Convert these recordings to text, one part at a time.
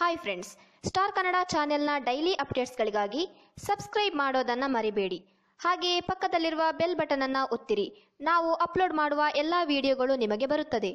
Hi friends star Kannada ಚಾನೆಲ್ನ daily ಅಪ್ಡೇಟ್ಸ್ಗಳಿಗಾಗಿ subscribe ಮಾಡೋದನ್ನು ಮರಿಬೇಡಿ. ಹಾಗೆಯೇ ಪಕ್ಕದಲ್ಲಿರುವ ಬೆಲ್ ಬಟನ್ ಅನ್ನು ಒತ್ತಿರಿ. ನಾವು ಅಪ್ಲೋಡ್ ಮಾಡುವ ಎಲ್ಲ ವಿಡಿಯೋಗಳು ನಿಮಗೆ ಬರುತ್ತದೆ.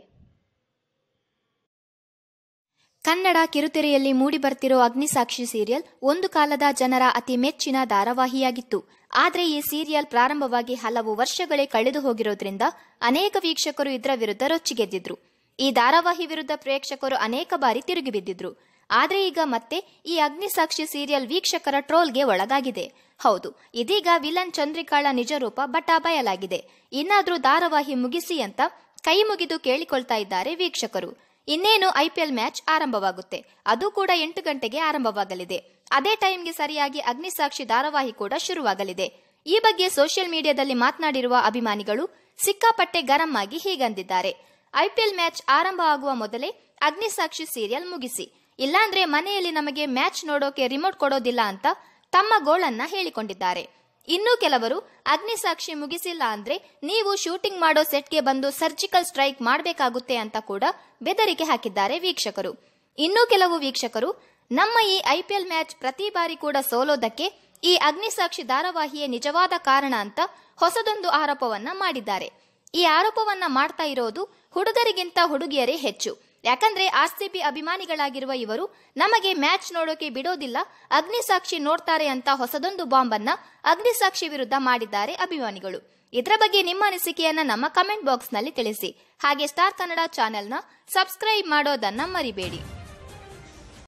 ಕನ್ನಡ ಕಿರುತೆರೆಯಲ್ಲಿ ಮೂಡಿಬರ್ತಿರೋ ಅಗ್ನಿಸಾಕ್ಷಿ ಸೀರಿಯಲ್ ಒಂದು ಕಾಲದ ಜನರ ಅತಿ ಮೆಚ್ಚಿನ ಧಾರಾವಾಹಿಯಾಗಿತ್ತು. ಆದರೆ ಈ ಸೀರಿಯಲ್ ಪ್ರಾರಂಭವಾಗಿ ಹಲವು ವರ್ಷಗಳೇ ಕಳೆದು ಹೋಗಿರೋದ್ರಿಂದ ಅನೇಕ ವೀಕ್ಷಕರು ಇದರ ವಿರುದ್ಧ ರೊಚ್ಚಿಗೆದ್ದಿದ್ರು. ಈ ಧಾರಾವಾಹಿ ವಿರುದ್ಧ ಪ್ರೇಕ್ಷಕರು ಅನೇಕ ಬಾರಿ ತಿರುಗಿ ಬಿದ್ದಿದ್ರು. ಆದ್ರೆ ಈಗ ಮತ್ತೆ ಈ ಅಗ್ನಿಸಾಕ್ಷಿ ಸೀರಿಯಲ್ ವೀಕ್ಷಕರ ಟ್ರೋಲ್ಗೆ ಒಳಗಾಗಿದೆ. ಹೌದು, ಇದೀಗ ವಿಲನ್ ಚಂದ್ರಿಕಾಳ ನಿಜ ರೂಪ ಬಟಾ ಬಯಲಾಗಿದೆ. ಇನ್ನಾದ್ರೂ ಧಾರಾವಾಹಿ ಮುಗಿಸಿ ಅಂತ ಕೈ ಮುಗಿದು ಕೇಳಿಕೊಳ್ತಾ ಇದ್ದಾರೆ ವೀಕ್ಷಕರು. ಇನ್ನೇನು ಐಪಿಎಲ್ ಮ್ಯಾಚ್ ಆರಂಭವಾಗುತ್ತೆ. ಅದು ಕೂಡ ಎಂಟು ಗಂಟೆಗೆ ಆರಂಭವಾಗಲಿದೆ. ಅದೇ ಟೈಮ್ಗೆ ಸರಿಯಾಗಿ ಅಗ್ನಿಸಾಕ್ಷಿ ಧಾರಾವಾಹಿ ಕೂಡ ಶುರುವಾಗಲಿದೆ. ಈ ಬಗ್ಗೆ ಸೋಷಿಯಲ್ ಮೀಡಿಯಾದಲ್ಲಿ ಮಾತನಾಡಿರುವ ಅಭಿಮಾನಿಗಳು, ಸಿಕ್ಕಾಪಟ್ಟೆ ಗರಂ ಆಗಿ ಹೀಗಂದಿದ್ದಾರೆ. ಐಪಿಎಲ್ ಮ್ಯಾಚ್ ಆರಂಭ ಆಗುವ ಮೊದಲೇ ಅಗ್ನಿಸಾಕ್ಷಿ ಸೀರಿಯಲ್ ಮುಗಿಸಿ. ಇಲ್ಲಾಂದ್ರೆ ಮನೆಯಲ್ಲಿ ನಮಗೆ ಮ್ಯಾಚ್ ನೋಡೋಕೆ ರಿಮೋಟ್ ಕೊಡೋದಿಲ್ಲ ಅಂತ ತಮ್ಮ ಗೋಳನ್ನ ಹೇಳಿಕೊಂಡಿದ್ದಾರೆ. ಇನ್ನು ಕೆಲವರು ಅಗ್ನಿಸಾಕ್ಷಿ ಮುಗಿಸಿಲ್ಲ ಅಂದ್ರೆ ನೀವು ಶೂಟಿಂಗ್ ಮಾಡೋ ಸೆಟ್ಗೆ ಬಂದು ಸರ್ಜಿಕಲ್ ಸ್ಟ್ರೈಕ್ ಮಾಡಬೇಕಾಗುತ್ತೆ ಅಂತ ಕೂಡ ಬೆದರಿಕೆ ಹಾಕಿದ್ದಾರೆ ವೀಕ್ಷಕರು. ಇನ್ನು ಕೆಲವು ವೀಕ್ಷಕರು, ನಮ್ಮ ಈ ಐಪಿಎಲ್ ಮ್ಯಾಚ್ ಪ್ರತಿ ಬಾರಿ ಕೂಡ ಸೋಲೋದಕ್ಕೆ ಈ ಅಗ್ನಿಸಾಕ್ಷಿ ಧಾರಾವಾಹಿಯೇ ನಿಜವಾದ ಕಾರಣ ಅಂತ ಹೊಸದೊಂದು ಆರೋಪವನ್ನ ಮಾಡಿದ್ದಾರೆ. ಈ ಆರೋಪವನ್ನ ಮಾಡ್ತಾ ಇರೋದು ಹುಡುಗರಿಗಿಂತ ಹುಡುಗಿಯರೇ ಹೆಚ್ಚು. ಯಾಕಂದ್ರೆ ಆರ್ಸಿಬಿ ಅಭಿಮಾನಿಗಳಾಗಿರುವ ಇವರು ನಮಗೆ ಮ್ಯಾಚ್ ನೋಡೋಕೆ ಬಿಡೋದಿಲ್ಲ, ಅಗ್ನಿಸಾಕ್ಷಿ ನೋಡ್ತಾರೆ ಅಂತ ಹೊಸದೊಂದು ಬಾಂಬ್ ಅನ್ನ ಅಗ್ನಿಸಾಕ್ಷಿ ವಿರುದ್ಧ ಮಾಡಿದ್ದಾರೆ ಅಭಿಮಾನಿಗಳು. ಇದರ ಬಗ್ಗೆ ನಿಮ್ಮ ಅನಿಸಿಕೆಯನ್ನ ನಮ್ಮ ಕಮೆಂಟ್ ಬಾಕ್ಸ್ನಲ್ಲಿ ತಿಳಿಸಿ. ಹಾಗೆ ಸ್ಟಾರ್ ಕನ್ನಡ ಚಾನೆಲ್ನ ಸಬ್ಸ್ಕ್ರೈಬ್ ಮಾಡೋದನ್ನ ಮರಿಬೇಡಿ.